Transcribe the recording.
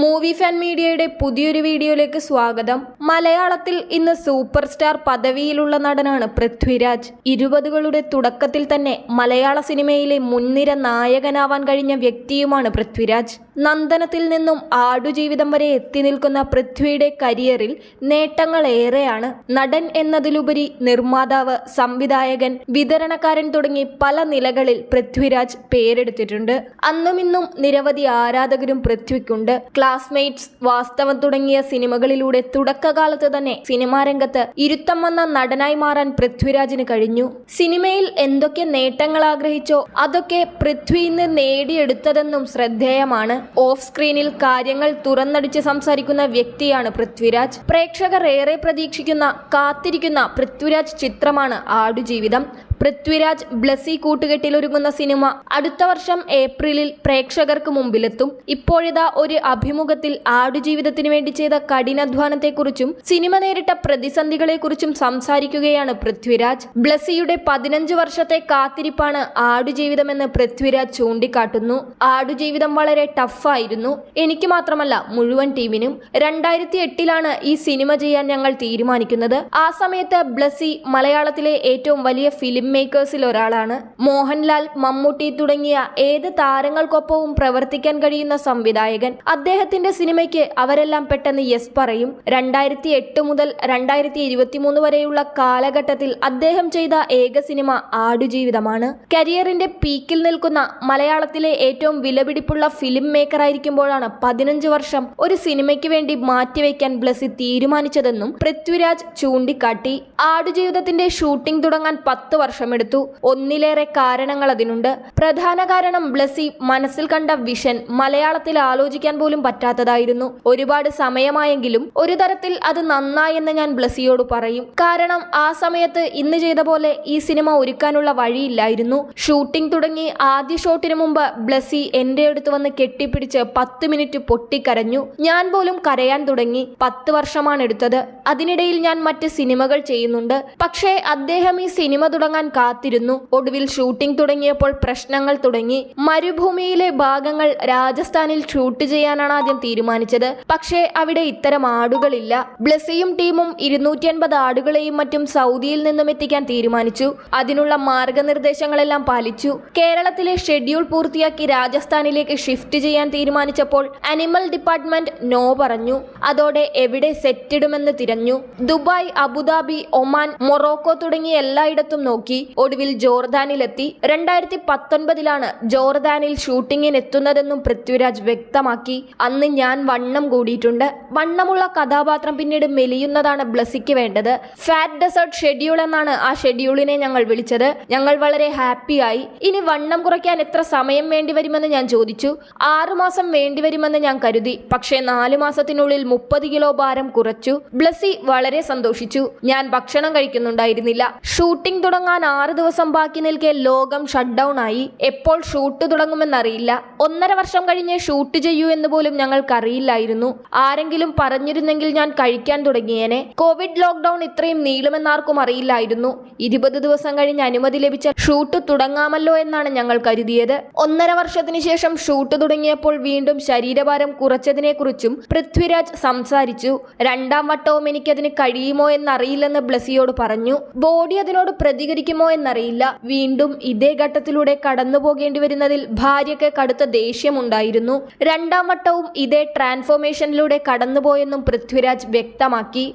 Movie fan മീഡിയയുടെ പുതിയൊരു വീഡിയോയിലേക്ക് സ്വാഗതം. മലയാളത്തിൽ ഇന്ന് സൂപ്പർ സ്റ്റാർ പദവിയിലുള്ള നടനാണ് പൃഥ്വിരാജ്. ഇരുപതുകളുടെ തുടക്കത്തിൽ തന്നെ മലയാള സിനിമയിലെ മുൻനിര നായകനാവാൻ കഴിഞ്ഞ വ്യക്തിയുമാണ് പൃഥ്വിരാജ്. നന്ദനത്തിൽ നിന്നും ആടുജീവിതം വരെ എത്തി നിൽക്കുന്ന പൃഥ്വിയുടെ കരിയറിൽ നേട്ടങ്ങൾ ഏറെയാണ് നടൻ എന്നതിലുപരി നിർമ്മാതാവ് സംവിധായകൻ വിതരണക്കാരൻ തുടങ്ങി പല നിലകളിൽ പൃഥ്വിരാജ് പേരെടുത്തിട്ടുണ്ട്. അന്നുമിന്നും നിരവധി ആരാധകരും പൃഥ്വിക്കുണ്ട്. ക്ലാസ്മേറ്റ്സ് വാസ്തവം തുടങ്ങിയ സിനിമകളിലൂടെ തുടക്കകാലത്ത് തന്നെ സിനിമാ രംഗത്ത് ഇരുത്തം വന്ന നടനായി മാറാൻ പൃഥ്വിരാജിന് കഴിഞ്ഞു. സിനിമയിൽ എന്തൊക്കെ നേട്ടങ്ങൾ ആഗ്രഹിച്ചോ അതൊക്കെ പൃഥ്വി ഇന്ന് നേടിയെടുത്തതെന്നും ശ്രദ്ധേയമാണ്. ഓഫ് സ്ക്രീനിൽ കാര്യങ്ങൾ തുറന്നടിച്ച് സംസാരിക്കുന്ന വ്യക്തിയാണ് പൃഥ്വിരാജ്. പ്രേക്ഷകർ ഏറെ പ്രതീക്ഷിക്കുന്ന കാത്തിരിക്കുന്ന പൃഥ്വിരാജ് ചിത്രമാണ് ആടുജീവിതം. പൃഥ്വിരാജ് ബ്ലസി കൂട്ടുകെട്ടിലൊരുങ്ങുന്ന സിനിമ അടുത്ത വർഷം ഏപ്രിലിൽ പ്രേക്ഷകർക്ക് മുമ്പിലെത്തും. ഇപ്പോഴിതാ ഒരു അഭിമുഖത്തിൽ ആടുജീവിതത്തിന് വേണ്ടി ചെയ്ത കഠിനാധ്വാനത്തെക്കുറിച്ചും സിനിമ നേരിട്ട പ്രതിസന്ധികളെക്കുറിച്ചും സംസാരിക്കുകയാണ് പൃഥ്വിരാജ്. ബ്ലസിയുടെ പതിനഞ്ച് വർഷത്തെ കാത്തിരിപ്പാണ് ആടുജീവിതമെന്ന് പൃഥ്വിരാജ് ചൂണ്ടിക്കാട്ടുന്നു. ആടുജീവിതം വളരെ ടഫായിരുന്നു. എനിക്ക് മാത്രമല്ല മുഴുവൻ ടീമിനും. രണ്ടായിരത്തി എട്ടിലാണ് ഈ സിനിമ ചെയ്യാൻ ഞങ്ങൾ തീരുമാനിക്കുന്നത്. ആ സമയത്ത് ബ്ലസി മലയാളത്തിലെ ഏറ്റവും വലിയ ഫിലിം മേക്കേഴ്സിൽ ഒരാളാണ് മോഹൻലാൽ മമ്മൂട്ടി തുടങ്ങിയ ഏത് താരങ്ങൾക്കൊപ്പവും പ്രവർത്തിക്കാൻ കഴിയുന്ന സംവിധായകൻ. അദ്ദേഹത്തിന്റെ സിനിമയ്ക്ക് അവരെല്ലാം പെട്ടെന്ന് യെസ് പറയും. രണ്ടായിരത്തി എട്ട് മുതൽ രണ്ടായിരത്തി ഇരുപത്തിമൂന്ന് വരെയുള്ള കാലഘട്ടത്തിൽ അദ്ദേഹം ചെയ്ത ഏക സിനിമ ആടുജീവിതമാണ്. കരിയറിന്റെ പീക്കിൽ നിൽക്കുന്ന മലയാളത്തിലെ ഏറ്റവും വിലപിടിപ്പുള്ള ഫിലിം മേക്കർ ആയിരിക്കുമ്പോഴാണ് പതിനഞ്ച് വർഷം ഒരു സിനിമയ്ക്ക് വേണ്ടി മാറ്റിവെക്കാൻ ബ്ലസി തീരുമാനിച്ചതെന്നും പൃഥ്വിരാജ് ചൂണ്ടിക്കാട്ടി. ആടുജീവിതത്തിന്റെ ഷൂട്ടിംഗ് തുടങ്ങാൻ പത്ത് വർഷമെടുത്തു ഒന്നിലേറെ കാരണങ്ങൾ അതിനുണ്ട്. പ്രധാന കാരണം ബ്ലസി മനസ്സിൽ കണ്ട വിഷൻ മലയാളത്തിൽ ആലോചിക്കാൻ പോലും പറ്റാത്തതായിരുന്നു. ഒരുപാട് സമയമായെങ്കിലും ഒരു തരത്തിൽ അത് നന്നായെന്ന് ഞാൻ ബ്ലസിയോട് പറയും. കാരണം ആ സമയത്ത് ഇന്ന് ചെയ്ത പോലെ ഈ സിനിമ ഒരുക്കാനുള്ള വഴിയില്ലായിരുന്നു. ഷൂട്ടിംഗ് തുടങ്ങി ആദ്യ ഷോട്ടിന് മുമ്പ് ബ്ലസി എന്റെ അടുത്ത് വന്ന് കെട്ടിപ്പിടിച്ച് പത്ത് മിനിറ്റ് പൊട്ടിക്കരഞ്ഞു. ഞാൻ പോലും കരയാൻ തുടങ്ങി. പത്ത് വർഷമാണ് എടുത്തത്. അതിനിടയിൽ ഞാൻ മറ്റ് സിനിമകൾ ചെയ്യുന്നുണ്ട്. പക്ഷേ അദ്ദേഹം ഈ സിനിമ തുടങ്ങാൻ കാത്തിരുന്നു. ഒടുവിൽ ഷൂട്ടിംഗ് തുടങ്ങിയപ്പോൾ പ്രശ്നങ്ങൾ തുടങ്ങി. മരുഭൂമിയിലെ ഭാഗങ്ങൾ രാജസ്ഥാനിൽ ഷൂട്ട് ചെയ്യാനാണ് ആദ്യം തീരുമാനിച്ചത്. പക്ഷേ അവിടെ ഇത്തരം ആടുകളില്ല. ബ്ലസിയും ടീമും ഇരുന്നൂറ്റി അൻപത് ആടുകളെയും മറ്റും സൗദിയിൽ നിന്നും എത്തിക്കാൻ തീരുമാനിച്ചു. അതിനുള്ള മാർഗനിർദ്ദേശങ്ങളെല്ലാം പാലിച്ചു. കേരളത്തിലെ ഷെഡ്യൂൾ പൂർത്തിയാക്കി രാജസ്ഥാനിലേക്ക് ഷിഫ്റ്റ് ചെയ്യാൻ തീരുമാനിച്ചപ്പോൾ അനിമൽ ഡിപ്പാർട്ട്മെന്റ് നോ പറഞ്ഞു. അതോടെ എവിടെ സെറ്റിടുമെന്ന് തിരഞ്ഞു. ദുബായ് അബുദാബി ഒമാൻ മൊറോക്കോ തുടങ്ങിയ എല്ലായിടത്തും നോക്കി. ഒടുവിൽ ജോർദാനിലെത്തി. രണ്ടായിരത്തി പത്തൊൻപതിലാണ് ജോർദാനിൽ ഷൂട്ടിങ്ങിനെത്തുന്നതെന്നും പൃഥ്വിരാജ് വ്യക്തമാക്കി. അന്ന് ഞാൻ വണ്ണം കൂടിയിട്ടുണ്ട്. വണ്ണമുള്ള കഥാപാത്രം പിന്നീട് മെലിയുന്നതാണ് ബ്ലസിക്ക് വേണ്ടത്. ഫാറ്റ് ഡെസേർട്ട് ഷെഡ്യൂൾ എന്നാണ് ആ ഷെഡ്യൂളിനെ ഞങ്ങൾ വിളിച്ചത്. ഞങ്ങൾ വളരെ ഹാപ്പിയായി. ഇനി വണ്ണം കുറയ്ക്കാൻ എത്ര സമയം വേണ്ടിവരുമെന്ന് ഞാൻ ചോദിച്ചു. ആറുമാസം വേണ്ടിവരുമെന്ന് ഞാൻ കരുതി. പക്ഷേ നാലു മാസത്തിനുള്ളിൽ മുപ്പത് കിലോ ഭാരം കുറച്ചു. ബ്ലസി വളരെ സന്തോഷിച്ചു. ഞാൻ ഭക്ഷണം കഴിക്കുന്നുണ്ടായിരുന്നില്ല. ഷൂട്ടിംഗ് തുടങ്ങാൻ ആറ് ദിവസം ബാക്കി നിൽക്കെ ലോകം ഷട്ട് ഡൗൺ ആയി. എപ്പോൾ ഷൂട്ട് തുടങ്ങുമെന്നറിയില്ല. ഒന്നര വർഷം കഴിഞ്ഞ് ഷൂട്ട് ചെയ്യൂ എന്ന് പോലും ഞങ്ങൾക്കറിയില്ലായിരുന്നു. ആരെങ്കിലും പറഞ്ഞിരുന്നെങ്കിൽ ഞാൻ കഴിക്കാൻ തുടങ്ങിയേനെ. കോവിഡ് ലോക്ക്ഡൌൺ ഇത്രയും നീളുമെന്നാർക്കും അറിയില്ലായിരുന്നു. ഇരുപത് ദിവസം കഴിഞ്ഞ് അനുമതി ലഭിച്ച ഷൂട്ട് തുടങ്ങാമല്ലോ എന്നാണ് ഞങ്ങൾ കരുതിയത്. ഒന്നര വർഷത്തിന് ശേഷം ഷൂട്ട് തുടങ്ങിയപ്പോൾ വീണ്ടും ശരീരഭാരം കുറച്ചതിനെക്കുറിച്ചും പൃഥ്വിരാജ് സംസാരിച്ചു. രണ്ടാം വട്ടവും എനിക്കതിന് കഴിയുമോ എന്നറിയില്ലെന്ന് ബ്ലസിയോട് പറഞ്ഞു. ബോഡി അതിനോട് പ്രതികരിക്കുമോ എന്നറിയില്ല. വീണ്ടും ഇതേ ഘട്ടത്തിലൂടെ കടന്നു പോകേണ്ടി വരുന്നതിൽ ഭാര്യയ്ക്ക് കടുത്ത ദേഷ്യമുണ്ടായിരുന്നു. രണ്ടാം വട്ടവും ഇതേ ട്രാൻസ്ഫോർമേഷനിലൂടെ കടന്നുപോയെന്നും പൃഥ്വിരാജ് വ്യക്തമാക്കി.